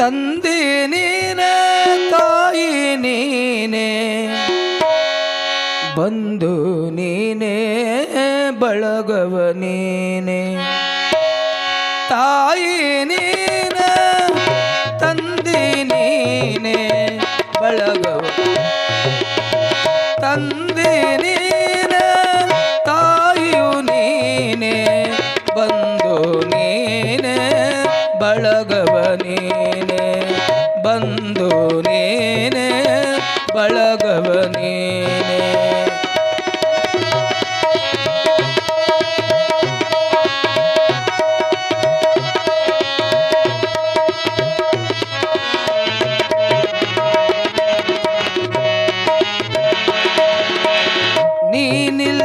ತಂದೆ ನೀನೆ ತಾಯಿ ನೀನೆ. ಬಂದು ನೀನೆ ಬಳಗವ ನೀನೆ. ತಾಯಿ ನೀನೆ ತಂದೆ ನೀನೆ ಬಳಗವ. ತಂದೆ ನೀನೆ ಬಳಗವ ನೀನೆ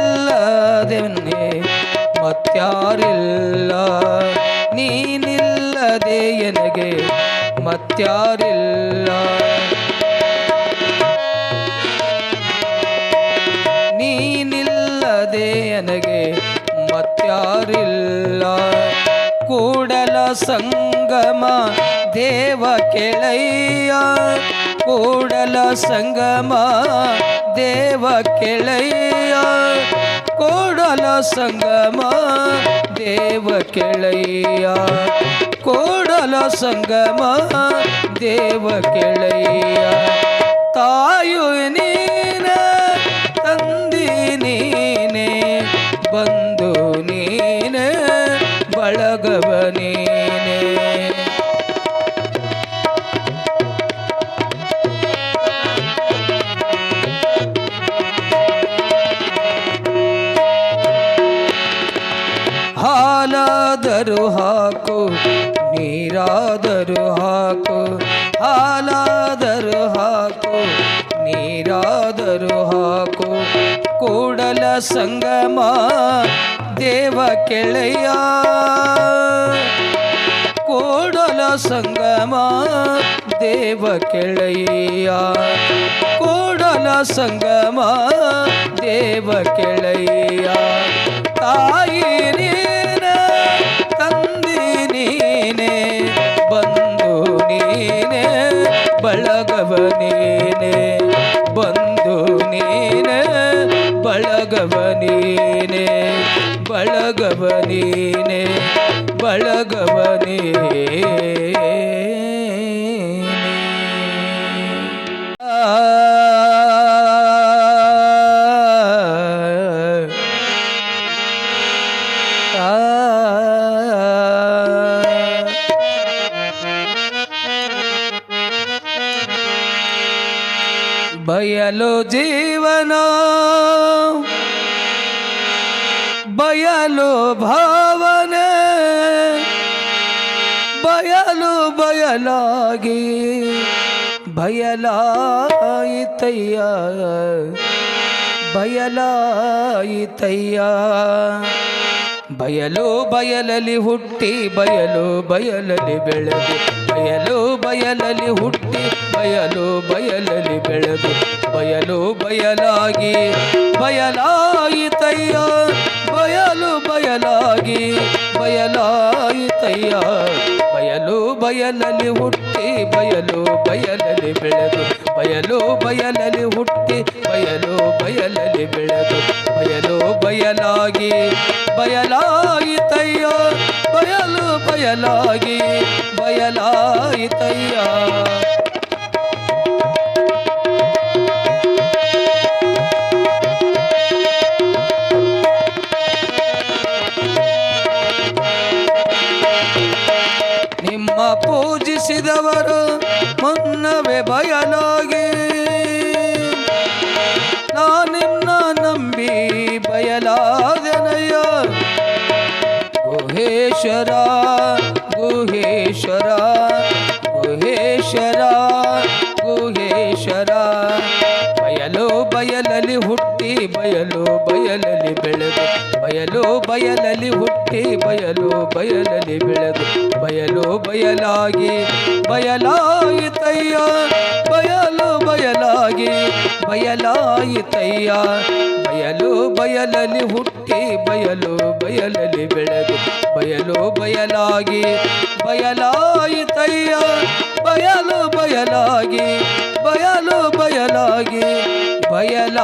ನೀನಿಲ್ಲದೆನ್ನೆ ಮತ್ಯಾರಿಲ್ಲ ನೀನಿಲ್ಲದೆ ಎನಗೆ ಮತ್ಯಾರಿಲ್ಲ ಸಂಗಮ ದೇವ ಕೆಳಯ್ಯ ಕೂಡಲ ಸಂಗಮ ದೇವ ಕೆಳಯ್ಯ ಕೂಡಲ ಸಂಗಮ ದೇವ ಕೆಳಯ್ಯ ಕೂಡಲ ಸಂಗಮ ದೇವ ಕೆಳಯ್ಯ ತಾಯು ನೀನೆ ಹಾಲಾದರೂ ಹಾಕು ನೀರಾದರೂ ಹಾಕು ಹಾಲಾದರೂ ಹಾಕು ನೀರಾದರೂ ಹಾಕು ಕೂಡಲ ಸಂಗಮ ದೇವ ಕೆಳೆಯ ಕೂಡಲ ಸಂಗಮ ದೇವ ಕೆಳೆಯ ಕೂಡಲ ಸಂಗಮ ದೇವ ಕೆಳೆಯ ತಾಯಿ ಬಳಗವ ನೀನೆ ಬಳಗವ ಬಯಲು ಜೀವನ? ಬಯಲು ಭಾವನೆ? ಬಯಲು ಬಯಲಾಗಿ? ಬಯಲಾಯಿತಯ್ಯ? ಬಯಲಾಯಿತಯ್ಯ? ಬಯಲು ಬಯಲಲಿ ಹುಟ್ಟಿ, ಬಯಲು ಬಯಲಲಿ ಬೆಳೆದು, ಬಯಲು ಬಯಲಲಿ ಹುಟ್ಟಿ, ಬಯಲು ಬಯಲಲ್ಲಿ ಬೆಳೆದು ಬಯಲು ಬಯಲಾಗಿ ಬಯಲಾಯಿತಯ್ಯ ಬಯಲು ಬಯಲಾಗಿ ಬಯಲಾಯಿತಯ್ಯ ಬಯಲು ಬಯಲಲ್ಲಿ ಹುಟ್ಟಿ, ಬಯಲು ಬಯಲಲ್ಲಿ ಬೆಳೆದು, ಬಯಲು ಬಯಲಲ್ಲಿ ಹುಟ್ಟಿ, ಬಯಲು ಬಯಲಲ್ಲಿ ಬೆಳೆದು, ಬಯಲು ಬಯಲಾಗಿ ಬಯಲಾಯಿತಯ್ಯ ಬಯಲು ಬಯಲಾಗಿ ಬಯಲಾಯಿತಯ್ಯ ಪೂಜಿಸಿದವರು ಮುನ್ನವೇ ಬಯಲಾಗಿ. ನಾ ನಿನ್ನ ನಂಬಿ ಬಯಲಾದನಯ್ಯ. ಗುಹೇಶ್ವರ ಗುಹೇಶ್ವರ ಗುಹೇಶ್ವರ ಗುಹೇಶ್ವರ. ಬಯಲು ಬಯಲಲ್ಲಿ ಹುಟ್ಟಿ ಬಯಲು ಬಯಲಲ್ಲಿ ಬೆಳೆದು ಬಯಲು ಬಯಲಲ್ಲಿ ಹುಟ್ಟಿ, ಬಯಲು ಬಯಲಲ್ಲಿ ಬೆಳೆದು, ಬಯಲು ಬಯಲಾಗಿ, ಬಯಲಾಯಿತಯ್ಯ, ಬಯಲು ಬಯಲಾಗಿ, ಬಯಲಾಯಿತಯ್ಯ, ಬಯಲು ಬಯಲಲ್ಲಿ ಹುಟ್ಟಿ, ಬಯಲು ಬಯಲಲ್ಲಿ ಬೆಳೆದು, ಬಯಲು ಬಯಲಾಗಿ, ಬಯಲಾಯಿತಯ್ಯ, ಬಯಲು ಬಯಲಾಗಿ ಬಯಲು ಬಯಲಾಗಿ, ಬಯಲಾಯಿತಯ್ಯ.